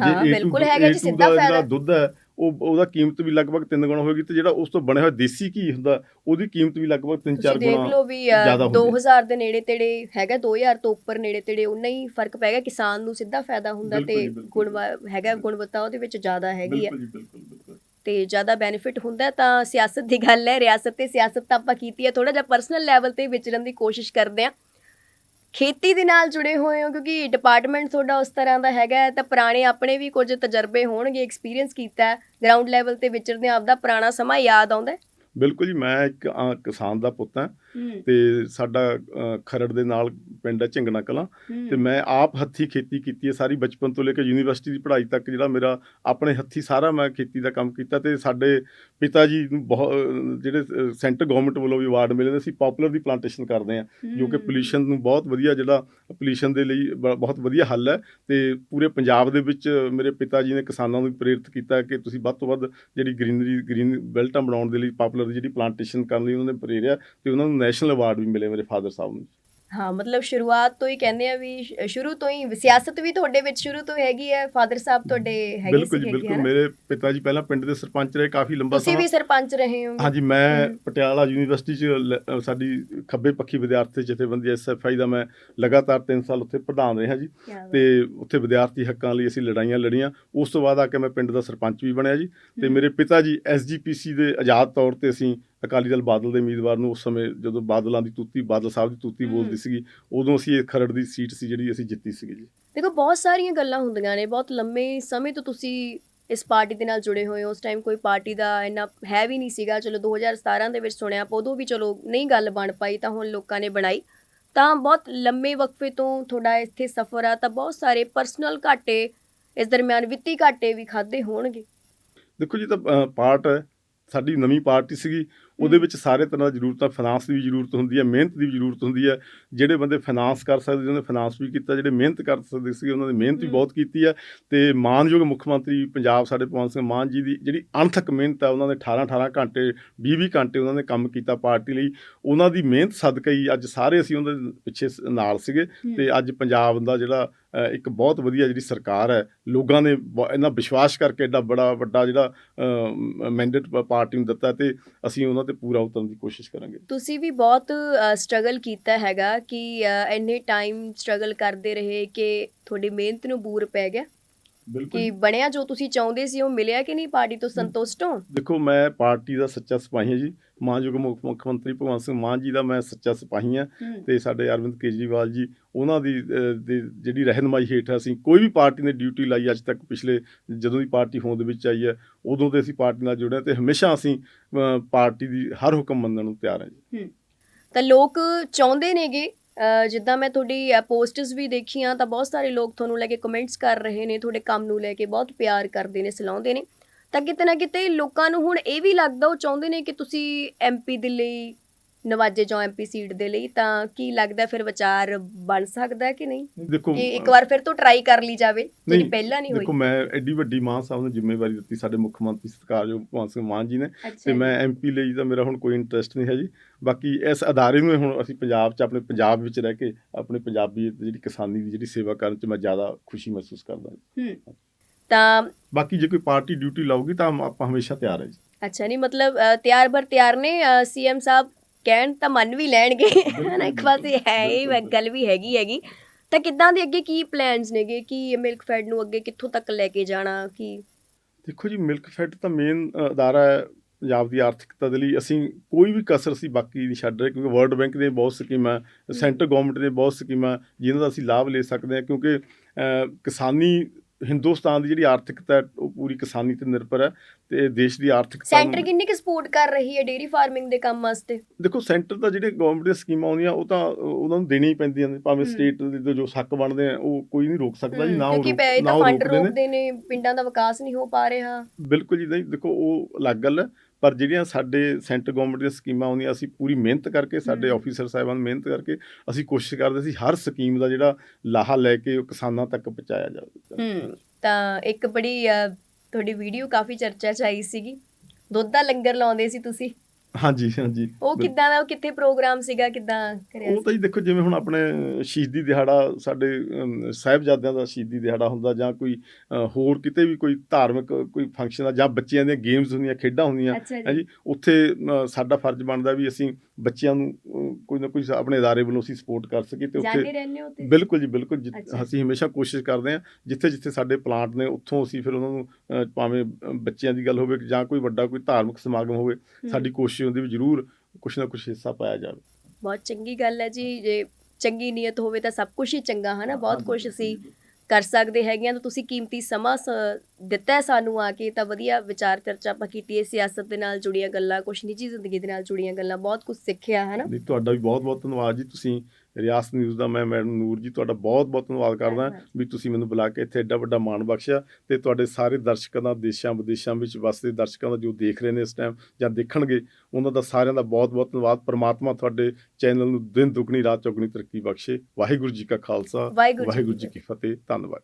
ਹਾਂ, A2 ਬਿਲਕੁਲ ਹੈਗਾ ਜੀ, A2 ਸਿੱਧਾ ਫਾਇਦਾ। ਦੁੱਧ ਹੈ ਉਹ ਉਹਦਾ ਕੀਮਤ ਵੀ ਲਗਭਗ 3 ਗੁਣਾ ਹੋਏਗੀ ਤੇ ਜਿਹੜਾ ਉਸ ਤੋਂ ਬਣਿਆ ਹੋਇਆ ਦੇਸੀ ਘੀ ਹੁੰਦਾ ਉਹਦੀ ਕੀਮਤ ਵੀ ਲਗਭਗ 3-4 ਤੁਸੀਂ ਦੇਖ ਗੁਣਾ ਲਓ ਵੀ ਅ, ਜ਼ਿਆਦਾ ਹੁੰਦੀ ਹੈ। 2000 ਦੇ ਨੇੜੇ ਤੇੜੇ ਹੈਗਾ 2000 ਤੋਂ ਉੱਪਰ ਨੇੜੇ ਤੇੜੇ ਉਨਾ ਹੀ ਫ਼ਰਕ ਪੈ ਗਿਆ ਕਿਸਾਨ ਨੂੰ ਸਿੱਧਾ ਫਾਇਦਾ ਹੁੰਦਾ ਤੇ। ਗੁਣਵਾ ਹੈਗਾ ਗੁਣਵੱਤਾ ਉਹਦੇ ਵਿੱਚ ਜ਼ਿਆਦਾ ਹੈਗੀ ਹੈ ਤੇ ਜ਼ਿਆਦਾ ਬੈਨੀਫਿਟ ਹੁੰਦਾ ਤਾਂ ਸਿਆਸਤ ਦੀ ਗੱਲ ਹੈ ਰਿਆਸਤ ਤੇ ਸਿਆਸਤ ਤਾਂ ਆਪਾਂ ਕੀਤੀ ਹੈ ਥੋੜਾ ਜਿਹਾ ਪਰਸਨਲ ਲੈਵਲ ਤੇ ਵਿਚਰਨ ਦੀ ਕੋਸ਼ਿਸ਼ ਕਰਦੇ ਆ ਖੇਤੀ ਦੇ ਨਾਲ ਜੁੜੇ ਹੋਏ ਹੋ, ਕਿਉਂਕਿ ਡਿਪਾਰਟਮੈਂਟ ਤੁਹਾਡਾ ਉਸ ਤਰ੍ਹਾਂ ਦਾ ਹੈਗਾ ਤਾਂ ਪੁਰਾਣੇ ਆਪਣੇ ਵੀ ਕੁਝ ਤਜਰਬੇ ਹੋਣਗੇ ਐਕਸਪੀਰੀਅੰਸ ਕੀਤਾ ਗਰਾਊਂਡ ਲੈਵਲ ਤੇ ਵਿਚਰਦੇ ਆਪਦਾ ਪੁਰਾਣਾ ਸਮਾਂ ਯਾਦ ਆਉਂਦਾ ਬਿਲਕੁਲ ਜੀ, ਮੈਂ ਇੱਕ ਕਿਸਾਨ ਦਾ ਪੁੱਤ ਹਾਂ। ਤੇ ਸਾਡਾ ਖਰੜ ਦੇ ਨਾਲ ਪਿੰਡ ਹੈ ਝਿੰਗਣਾ ਕਲਾਂ। ਤੇ ਮੈਂ ਆਪ ਹੱਥੀ ਖੇਤੀ ਕੀਤੀ ਹੈ ਸਾਰੀ ਬਚਪਨ ਤੋਂ ਲੈ ਕੇ ਯੂਨੀਵਰਸਿਟੀ ਦੀ ਪੜ੍ਹਾਈ ਤੱਕ ਜਿਹੜਾ ਮੇਰਾ ਆਪਣੇ ਹੱਥੀ ਸਾਰਾ ਮੈਂ ਖੇਤੀ ਦਾ ਕੰਮ ਕੀਤਾ ਤੇ ਸਾਡੇ ਪਿਤਾ ਜੀ ਨੂੰ ਬਹੁਤ ਜਿਹੜੇ ਸੈਂਟਰ ਗਵਰਨਮੈਂਟ ਵੱਲੋਂ ਵੀ ਅਵਾਰਡ ਮਿਲੇ ਨੇ ਅਸੀਂ ਪਪੂਲਰ ਦੀ ਪਲਾਂਟੇਸ਼ਨ ਕਰਦੇ ਹਾਂ। ਜੋ ਕਿ ਪੋਲੂਸ਼ਨ ਨੂੰ ਬਹੁਤ ਵਧੀਆ ਜਿਹੜਾ ਪੋਲੂਸ਼ਨ ਦੇ ਲਈ ਬਹੁਤ ਵਧੀਆ ਹੱਲ ਹੈ ਤੇ ਪੂਰੇ ਪੰਜਾਬ ਦੇ ਵਿੱਚ ਮੇਰੇ ਪਿਤਾ ਜੀ ਨੇ ਕਿਸਾਨਾਂ ਨੂੰ ਪ੍ਰੇਰਿਤ ਕੀਤਾ ਕਿ ਤੁਸੀਂ ਵੱਧ ਤੋਂ ਵੱਧ ਜਿਹੜੀ ਗ੍ਰੀਨਰੀ ਗ੍ਰੀਨ ਬੈਲਟਾਂ ਬਣਾਉਣ ਦੇ ਲਈ ਪਪੂਲਰ ਦੀ ਜਿਹੜੀ ਪਲਾਂਟੇਸ਼ਨ ਕਰਨ ਲਈ ਉਹਨਾਂ ਨੇ ਪ੍ਰੇਰਿਆ ਤੇ ਉਹਨਾਂ ਨੂੰ ਨੈਸ਼ਨਲ ਅਵਾਰਡ ਵੀ ਮਿਲੇ ਮੇਰੇ ਫਾਦਰ ਸਾਹਿਬ ਨੂੰ ਹਾਂ ਮਤਲਬ ਸ਼ੁਰੂਆਤ ਤੋਂ ਹੀ ਕਹਿੰਦੇ ਆ ਵੀ ਸ਼- ਸ਼ੁਰੂ ਤੋਂ ਹੀ ਸਿਆਸਤ ਵੀ ਤੁਹਾਡੇ ਵਿੱਚ ਸ਼ੁਰੂ ਤੋਂ ਹੈਗੀ ਹੈ ਫਾਦਰ ਸਾਹਿਬ ਤੁਹਾਡੇ ਹੈਗੇ ਬਿਲਕੁਲ ਜੀ ਬਿਲਕੁਲ? ਮੇਰੇ ਪਿਤਾ ਜੀ ਪਹਿਲਾਂ ਪਿੰਡ ਦੇ ਸਰਪੰਚ ਰਹੇ ਕਾਫੀ ਲੰਬਾ ਤੁਸੀਂ ਸਮਾਂ ਵੀ ਸਰਪੰਚ ਰਹੇ ਹੋ ਹਾਂਜੀ ਮੈਂ। ਪਟਿਆਲਾ ਯੂਨੀਵਰਸਿਟੀ ਚ ਸਾਡੀ ਖੱਬੇ ਪੱਖੀ ਵਿਦਿਆਰਥੀ ਜਥੇਬੰਦੀ ਐਸਐਫਆਈ ਦਾ ਮੈਂ ਲਗਾਤਾਰ 3 ਸਾਲ ਉੱਥੇ ਪ੍ਰਧਾਨ ਰਿਹਾ ਜੀ। ਤੇ ਉੱਥੇ ਵਿਦਿਆਰਥੀ ਹੱਕਾਂ ਲਈ ਅਸੀਂ ਲੜਾਈਆਂ ਲੜੀਆਂ ਉਸ ਤੋਂ ਬਾਅਦ ਆ ਕੇ ਮੈਂ ਪਿੰਡ ਦਾ ਸਰਪੰਚ ਵੀ ਬਣਿਆ ਜੀ ਤੇ। ਮੇਰੇ ਪਿਤਾ ਜੀ ਐਸਜੀਪੀਸੀ ਦੇ ਆਜ਼ਾਦ ਤੌਰ ਤੇ ਅਸੀਂ ਅਕਾਲੀ ਦਲ ਬਾਦਲ ਦੇ ਉਮੀਦਵਾਰ ਨੂੰ ਉਸ ਸਮੇਂ ਜਦੋਂ ਬਾਦਲਾਂ ਦੀ ਤੂਤੀ ਬਾਦਲ ਸਾਹਿਬ ਦੀ ਤੂਤੀ। ਬੋਲਦੀ ਸੀਗੀ ਉਦੋਂ ਅਸੀਂ ਇਹ ਖਰੜ ਦੀ ਸੀਟ ਸੀ ਜਿਹੜੀ ਅਸੀਂ ਜਿੱਤੀ ਸੀਗੀ ਜੀ। ਦੇਖੋ ਬਹੁਤ ਸਾਰੀਆਂ ਗੱਲਾਂ ਹੁੰਦੀਆਂ ਨੇ ਬਹੁਤ ਲੰਮੇ ਸਮੇਂ ਤੋਂ ਤੁਸੀਂ ਇਸ ਪਾਰਟੀ ਦੇ ਨਾਲ ਜੁੜੇ ਹੋਏ ਹੋ ਉਸ ਟਾਈਮ ਕੋਈ ਪਾਰਟੀ ਦਾ ਇੰਨਾ ਹੈ ਵੀ ਨਹੀਂ ਸੀਗਾ ਚਲੋ 2017 ਦੇ ਵਿੱਚ ਸੁਣਿਆ ਆਪਾਂ ਉਦੋਂ ਵੀ ਚਲੋ ਨਹੀਂ ਗੱਲ ਬਣ ਪਾਈ ਤਾਂ ਹੁਣ ਲੋਕਾਂ ਨੇ ਬਣਾਈ। ਤਾਂ ਬਹੁਤ ਲੰਮੇ ਵਕਫੇ ਤੋਂ ਤੁਹਾਡਾ ਇੱਥੇ ਸਫ਼ਰ ਆ ਤਾਂ ਬਹੁਤ ਸਾਰੇ ਪਰਸਨਲ ਘਾਟੇ ਇਸ ਦਰਮਿਆਨ ਵਿੱਤੀ ਘਾਟੇ ਵੀ ਖਾਦੇ ਹੋਣਗੇ। ਦੇਖੋ ਜੀ ਤਾਂ ਪਾਰਟ ਸਾਡੀ ਨਵੀਂ ਪਾਰਟੀ ਸੀਗੀ ਉਹਦੇ। ਵਿੱਚ ਸਾਰੇ ਤਰ੍ਹਾਂ ਦੀ ਜ਼ਰੂਰਤਾਂ ਫਾਈਨਾਂਸ ਦੀ ਵੀ ਜ਼ਰੂਰਤ ਹੁੰਦੀ ਹੈ ਮਿਹਨਤ ਦੀ ਵੀ ਜ਼ਰੂਰਤ ਹੁੰਦੀ ਹੈ ਜਿਹੜੇ ਬੰਦੇ ਫਾਈਨਾਂਸ ਕਰ ਸਕਦੇ ਉਹਨਾਂ ਨੇ ਫਾਈਨਾਂਸ ਵੀ ਕੀਤਾ ਜਿਹੜੇ ਮਿਹਨਤ ਕਰ ਸਕਦੇ ਸੀ ਉਹਨਾਂ ਨੇ ਮਿਹਨਤ ਵੀ। ਬਹੁਤ ਕੀਤੀ ਹੈ ਤੇ ਮਾਨਯੋਗ ਮੁੱਖ ਮੰਤਰੀ ਪੰਜਾਬ ਸਾਡੇ ਭਗਵੰਤ ਸਿੰਘ ਮਾਨ ਜੀ ਦੀ ਜਿਹੜੀ ਅਣਥੱਕ ਮਿਹਨਤ ਹੈ ਉਹਨਾਂ ਨੇ 18 18 ਘੰਟੇ 20 20 ਘੰਟੇ ਉਹਨਾਂ ਨੇ ਕੰਮ ਕੀਤਾ ਪਾਰਟੀ ਲਈ ਉਹਨਾਂ ਦੀ ਮਿਹਨਤ ਸਦਕਾ ਹੀ ਅੱਜ ਸਾਰੇ ਅਸੀਂ ਉਹਨਾਂ ਦੇ ਪਿੱਛੇ ਨਾਲ ਸੀਗੇ ਤੇ ਅੱਜ ਪੰਜਾਬ ਦਾ ਜਿਹੜਾ ਇੱਕ ਬਹੁਤ ਵਧੀਆ ਜਿਹੜੀ ਸਰਕਾਰ ਹੈ ਲੋਕਾਂ ਨੇ ਇੰਨਾ ਵਿਸ਼ਵਾਸ ਕਰਕੇ ਐਡਾ ਬੜਾ ਵੱਡਾ ਜਿਹੜਾ ਮੈਂਡੇਟ ਪਾਰਟੀ ਨੂੰ ਦਿੱਤਾ ਤੇ ਅਸੀਂ ਉਹਨਾਂ ਤੇ ਪੂਰਾ ਉਤਰਨ ਦੀ ਕੋਸ਼ਿਸ਼ ਕਰਾਂਗੇ। ਤੁਸੀਂ ਵੀ ਬਹੁਤ ਸਟਰਗਲ ਕੀਤਾ ਹੈਗਾ ਕਿ ਇੰਨੇ ਟਾਈਮ ਸਟਰਗਲ ਕਰਦੇ ਰਹੇ ਕਿ ਤੁਹਾਡੀ ਮਿਹਨਤ ਨੂੰ ਬੂਰ ਪੈ ਗਿਆ? ਕਿ ਬਣਿਆ ਜੋ ਤੁਸੀਂ ਚਾਹੁੰਦੇ ਸੀ ਉਹ ਮਿਲਿਆ ਕਿ ਨਹੀਂ ਪਾਰਟੀ ਤੋਂ ਸੰਤੁਸ਼ਟ ਹੋ? ਦੇਖੋ ਮੈਂ ਪਾਰਟੀ ਦਾ ਸੱਚਾ ਸਿਪਾਹੀ ਹਾਂ ਜੀ। ਮਾਨਯੋਗ ਮੁੱਖ ਮੰਤਰੀ ਭਗਵੰਤ ਸਿੰਘ ਮਾਨ ਜੀ ਦਾ ਮੈਂ ਸੱਚਾ ਸਿਪਾਹੀ ਹਾਂ ਤੇ ਸਾਡੇ ਅਰਵਿੰਦ ਕੇਜਰੀਵਾਲ ਜੀ ਉਹਨਾਂ ਦੀ ਜਿਹੜੀ ਰਹਿਨਮਾਈ ਹੇਠ ਅਸੀਂ ਕੋਈ ਵੀ ਪਾਰਟੀ ਨੇ ਡਿਊਟੀ ਲਾਈ ਅੱਜ ਤੱਕ ਪਿਛਲੇ ਜਦੋਂ ਦੀ ਪਾਰਟੀ ਹੋਂਦ ਵਿੱਚ ਆਈ ਹੈ ਉਦੋਂ ਤੇ ਅਸੀਂ ਪਾਰਟੀ ਨਾਲ ਜੁੜੇ ਤੇ ਹਮੇਸ਼ਾ ਅਸੀਂ ਪਾਰਟੀ ਦੀ ਹਰ ਹੁਕਮ ਮੰਨਣ ਨੂੰ ਤਿਆਰ ਹਾਂ ਜੀ। ਤਾਂ ਲੋਕ ਚਾਹੁੰਦੇ ਨੇਗੇ ਜਿੱਦਾਂ ਮੈਂ ਤੁਹਾਡੀ ਪੋਸਟਸ ਵੀ ਦੇਖੀਆਂ, ਤਾਂ ਬਹੁਤ ਸਾਰੇ ਲੋਕ ਤੁਹਾਨੂੰ ਲੈ ਕੇ ਕਮੈਂਟਸ ਕਰ ਰਹੇ ਨੇ, ਤੁਹਾਡੇ ਕੰਮ ਨੂੰ ਲੈ ਕੇ ਬਹੁਤ ਪਿਆਰ ਕਰਦੇ ਨੇ ਸਲਾਹੁੰਦੇ ਨੇ। ਤਾਂ ਕਿਤੇ ਨਾ ਕਿਤੇ ਲੋਕਾਂ ਨੂੰ ਹੁਣ ਇਹ ਵੀ ਲੱਗਦਾ, ਉਹ ਚਾਹੁੰਦੇ ਨੇ ਕਿ ਤੁਸੀਂ ਐਮਪੀ ਦੇ ਲਈ ਨਵਾਜੇ ਜਾਓ ਐਮਪੀ ਸੀਟ ਦੇ ਲਈ ਤਾਂ ਕੀ ਲੱਗਦਾ ਫਿਰ ਵਿਚਾਰ ਬਣ ਸਕਦਾ ਹੈ ਕਿ ਨਹੀਂ? ਦੇਖੋ ਕਿ ਇੱਕ ਵਾਰ ਫਿਰ ਤੋਂ ਟਰਾਈ ਕਰ ਲਈ ਜਾਵੇ ਜਿਹੜੀ ਪਹਿਲਾਂ ਨਹੀਂ ਹੋਈ। ਦੇਖੋ ਮੈਂ ਐਡੀ ਵੱਡੀ ਮਾਨ ਸਾਹਿਬ ਨੂੰ ਜ਼ਿੰਮੇਵਾਰੀ ਦਿੱਤੀ ਸਾਡੇ ਮੁੱਖ ਮੰਤਰੀ ਸਤਿਕਾਰਯੋਗ ਭਗਵੰਤ ਸਿੰਘ ਮਾਨ ਜੀ ਨੇ ਤੇ। ਮੈਂ ਐਮਪੀ ਲਈ ਤਾਂ ਮੇਰਾ ਹੁਣ ਕੋਈ ਇੰਟਰਸਟ ਨਹੀਂ ਹੈ ਜੀ। ਬਾਕੀ ਇਸ ਅਦਾਰੇ ਨੂੰ ਹੁਣ ਅਸੀਂ ਪੰਜਾਬ 'ਚ ਆਪਣੇ ਪੰਜਾਬ ਵਿੱਚ ਰਹਿ ਕੇ ਆਪਣੇ ਪੰਜਾਬੀ ਜਿਹੜੀ ਕਿਸਾਨੀ ਦੀ ਜਿਹੜੀ ਸੇਵਾ ਕਰਨ 'ਚ ਮੈਂ ਜ਼ਿਆਦਾ ਖੁਸ਼ੀ ਮਹਿਸੂਸ ਕਰਦਾ ਹੂੰ। ਤਾਂ ਬਾਕੀ ਜੇ ਕੋਈ ਪਾਰਟੀ ਡਿਊਟੀ ਲਾਊਗੀ ਤਾਂ ਆਪਾਂ ਹਮੇਸ਼ਾ ਤਿਆਰ ਹੈ ਜੀ। ਅੱਛਾ ਨਹੀਂ ਮਤਲਬ ਤਿਆਰ ਬਰ ਤਿਆਰ ਨੇ ਸੀਐਮ ਸਾਹਿਬ? ਕਹਿਣ ਤਾਂ ਮੰਨ ਵੀ ਲੈਣਗੇ। ਹਨਾ ਇੱਕ ਪਾਸੇ ਹੈ ਇਹ ਬਿਲਕੁਲ। ਗੱਲ ਵੀ ਹੈਗੀ ਹੈਗੀ। ਤਾਂ ਕਿੱਦਾਂ ਦੇ ਅੱਗੇ ਕੀ ਪਲਾਨਸ ਨੇਗੇ? ਕਿ ਮਿਲਕ ਫੈਡ ਨੂੰ ਅੱਗੇ ਕਿੱਥੋਂ ਤੱਕ ਲੈ ਕੇ ਜਾਣਾ? ਕੀ ਦੇਖੋ ਜੀ ਮਿਲਕ ਫੈਡ ਤਾਂ ਮੇਨ ਅਦਾਰਾ ਹੈ ਪੰਜਾਬ ਦੀ ਆਰਥਿਕਤਾ ਦੇ ਲਈ। ਅਸੀਂ ਕੋਈ ਵੀ ਕਸਰ ਅਸੀਂ ਬਾਕੀ ਨਹੀਂ ਛੱਡ ਰਹੇ ਕਿਉਂਕਿ ਵਰਲਡ ਬੈਂਕ ਦੀਆਂ ਬਹੁਤ ਸਕੀਮਾਂ ਸੈਂਟਰ ਗਵਰਨਮੈਂਟ ਦੀਆਂ ਬਹੁਤ ਸਕੀਮਾਂ ਜਿਨ੍ਹਾਂ ਦਾ ਅਸੀਂ ਲਾਭ ਲੈ ਸਕਦੇ ਹਾਂ। ਕਿਉਂਕਿ ਅ, ਕਿਸਾਨੀ ਹਿੰਦੁਸਤਾਨ ਦੀ ਜਿਹੜੀ ਆਰਥਿਕਤਾ ਉਹ ਪੂਰੀ ਕਿਸਾਨੀ ਤੇ ਨਿਰਭਰ ਹੈ ਤੇ ਦੇਸ਼ ਦੀ ਆਰਥਿਕਤਾ ਸੈਂਟਰ ਕਿੰਨੀ ਕੁ ਸਪੋਰਟ ਕਰ ਰਹੀ ਹੈ ਡੇਰੀ ਫਾਰਮਿੰਗ ਦੇ ਕੰਮ ਵਾਸਤੇ? ਦੇਖੋ ਸੈਂਟਰ ਦਾ ਜਿਹੜੇ ਗਵਰਨਮੈਂਟ ਦੀਆਂ ਸਕੀਮਾਂ ਆਉਂਦੀਆਂ ਉਹ ਤਾਂ ਉਹਨਾਂ ਨੂੰ ਦੇਣੀਆਂ ਹੀ ਪੈਂਦੀਆਂ ਨੇ ਭਾਵੇਂ। ਸਟੇਟ ਦੇ ਜੋ ਹੱਕ ਬਣਦੇ ਆ ਉਹ ਕੋਈ ਨਹੀਂ ਰੋਕ ਸਕਦਾ ਜੀ ਨਾ ਉਹ ਨਾ ਤਾਂ ਉਹ ਰੋਕਦੇ ਨੇ ਪਿੰਡਾਂ ਦਾ ਵਿਕਾਸ ਨਹੀਂ ਹੋ ਪਾ ਰਿਹਾ। ਬਿਲਕੁਲ ਜੀ ਨਹੀਂ ਦੇਖੋ ਉਹ ਅਲੱਗ ਗੱਲ ਹੈ। ਪਰ ਜਿਹੜੀਆਂ ਸਾਡੇ ਸੈਂਟਰ ਗਵਰਨਮੈਂਟ ਦੀਆਂ ਸਕੀਮਾਂ ਆਉਂਦੀਆਂ ਅਸੀਂ ਪੂਰੀ ਮਿਹਨਤ ਕਰਕੇ ਸਾਡੇ। ਆਫੀਸਰ ਸਾਹਿਬਾਨ ਮਿਹਨਤ ਕਰਕੇ ਅਸੀਂ ਕੋਸ਼ਿਸ਼ ਕਰਦੇ ਸੀ ਹਰ ਸਕੀਮ ਦਾ ਜਿਹੜਾ ਲਾਹਾ ਲੈ ਕੇ ਉਹ ਕਿਸਾਨਾਂ ਤੱਕ ਪਹੁੰਚਾਇਆ ਜਾਵੇ ਹੂੰ ਤਾਂ ਇੱਕ ਬੜੀ ਤੁਹਾਡੀ ਵੀਡੀਓ ਕਾਫੀ ਚਰਚਾ ਚ ਆਈ ਸੀਗੀ। ਦੁੱਧ ਦਾ ਲੰਗਰ ਲਾਉਂਦੇ ਸੀ ਤੁਸੀਂ? ਹਾਂਜੀ ਹਾਂਜੀ। ਉਹ ਕਿੱਦਾਂ ਦਾ ਉਹ ਕਿੱਥੇ ਪ੍ਰੋਗਰਾਮ ਸੀਗਾ ਕਿੱਦਾਂ ਕਰਿਆ ਉਹ ਤਾਂ ਜੀ ਦੇਖੋ ਜਿਵੇਂ ਹੁਣ ਆਪਣੇ ਸ਼ਹੀਦੀ ਦਿਹਾੜਾ ਸਾਡੇ ਸਾਹਿਬਜ਼ਾਦਿਆਂ ਦਾ ਸ਼ਹੀਦੀ ਦਿਹਾੜਾ ਹੁੰਦਾ ਜਾਂ ਕੋਈ ਹੋਰ ਕਿਤੇ ਵੀ ਕੋਈ ਧਾਰਮਿਕ ਕੋਈ ਫੰਕਸ਼ਨ ਆ ਜਾਂ ਬੱਚਿਆਂ ਦੀਆਂ ਗੇਮਸ ਹੁੰਦੀਆਂ ਖੇਡਾਂ ਹੁੰਦੀਆਂ ਅੱਛਾ ਹੈ ਜੀ ਜੀ ਉੱਥੇ ਸਾਡਾ ਫਰਜ਼ ਬਣਦਾ ਵੀ ਅਸੀਂ ਬੱਚਿਆਂ ਨੂੰ ਅ, ਕੋਈ ਨਾ ਕੋਈ ਆਪਣੇ ادارے ਵੱਲੋਂ ਅਸੀਂ ਸਪੋਰਟ ਕਰ ਸਕੀਏ ਤੇ ਜਾਂਦੇ ਉੱਥੇ ਰਹਿੰਦੇ ਹੋ ਤੇ ਬਿਲਕੁਲ ਜੀ ਬਿਲਕੁਲ ਜਿ- ਅੱਛਾ। ਅਸੀਂ ਹਮੇਸ਼ਾ ਕੋਸ਼ਿਸ਼ ਕਰਦੇ ਹਾਂ ਜਿੱਥੇ ਜਿੱਥੇ ਸਾਡੇ ਪਲਾਂਟ ਨੇ ਉੱਥੋਂ ਅਸੀਂ ਫਿਰ ਉਹਨਾਂ ਨੂੰ ਅ, ਭਾਵੇਂ ਅ, ਬੱਚਿਆਂ ਦੀ ਗੱਲ ਹੋਵੇ ਜਾਂ ਕੋਈ ਵੱਡਾ ਕੋਈ ਧਾਰਮਿਕ ਸਮਾਗਮ ਹੋਵੇ ਹੂੰ। ਸਾਡੀ ਕੋਸ਼ਿਸ਼ ਹੁੰਦੀ ਵੀ ਜ਼ਰੂਰ ਕੁਛ ਨਾ ਕੁਛ ਹਿੱਸਾ ਪਾਇਆ ਜਾਵੇ ਬਹੁਤ ਚੰਗੀ ਗੱਲ ਹੈ ਜੀ ਜੇ ਚੰਗੀ ਨੀਅਤ ਹੋਵੇ ਤਾਂ ਸਭ ਕੁਝ ਹੀ ਚੰਗਾ ਹੈ ਨਾ ਬਹੁਤ ਕੁਝ ਅਸੀਂ ਕਰ ਸਕਦੇ ਹੈਗੇ ਆ, ਤਾਂ ਤੁਸੀਂ ਕੀਮਤੀ ਸਮਾਂ ਦਿੱਤਾ ਸਾਨੂੰ ਆ ਕੇ, ਤਾਂ ਵਧੀਆ ਵਿਚਾਰ ਚਰਚਾ ਆਪਾਂ ਕੀਤੀ ਹੈ, ਸਿਆਸਤ ਦੇ ਨਾਲ ਜੁੜੀਆਂ ਗੱਲਾਂ ਕੁਝ ਨਿੱਜੀ ਜ਼ਿੰਦਗੀ ਦੇ ਨਾਲ ਜੁੜੀਆਂ ਗੱਲਾਂ, ਬਹੁਤ ਕੁਝ ਸਿੱਖਿਆ, ਹੈ ਨਾ? ਤੁਹਾਡਾ ਵੀ ਬਹੁਤ ਬਹੁਤ ਧੰਨਵਾਦ ਜੀ, ਤੁਸੀਂ ਰਿਆਸਤ ਨਿਊਜ਼ ਦਾ ਮੈਂ ਮੈਡਮ ਨੂਰ ਜੀ ਤੁਹਾਡਾ ਬਹੁਤ ਬਹੁਤ ਧੰਨਵਾਦ ਕਰਦਾ। ਵੀ ਤੁਸੀਂ ਮੈਨੂੰ ਬੁਲਾ ਕੇ ਇੱਥੇ ਐਡਾ ਵੱਡਾ ਮਾਣ ਬਖਸ਼ਿਆ ਤੇ ਤੁਹਾਡੇ ਸਾਰੇ ਦਰਸ਼ਕਾਂ ਦਾ ਦੇਸ਼ਾਂ ਵਿਦੇਸ਼ਾਂ ਵਿੱਚ ਵਸਦੇ ਦਰਸ਼ਕਾਂ ਦਾ ਜੋ ਦੇਖ ਰਹੇ ਨੇ ਇਸ ਟਾਈਮ ਜਾਂ ਦੇਖਣਗੇ ਉਹਨਾਂ ਦਾ ਸਾਰਿਆਂ ਦਾ ਬਹੁਤ ਬਹੁਤ ਧੰਨਵਾਦ। ਪ੍ਰਮਾਤਮਾ ਤੁਹਾਡੇ ਚੈਨਲ ਨੂੰ ਦਿਨ ਦੁਗਣੀ ਰਾਤ ਚੌਗਣੀ ਤਰੱਕੀ ਬਖਸ਼ੇ। ਵਾਹਿਗੁਰੂ ਜੀ ਕਾ ਖਾਲਸਾ ਵਾਹਿਗੁਰੂ ਜੀ ਕੀ ਫਤਿਹ। ਧੰਨਵਾਦ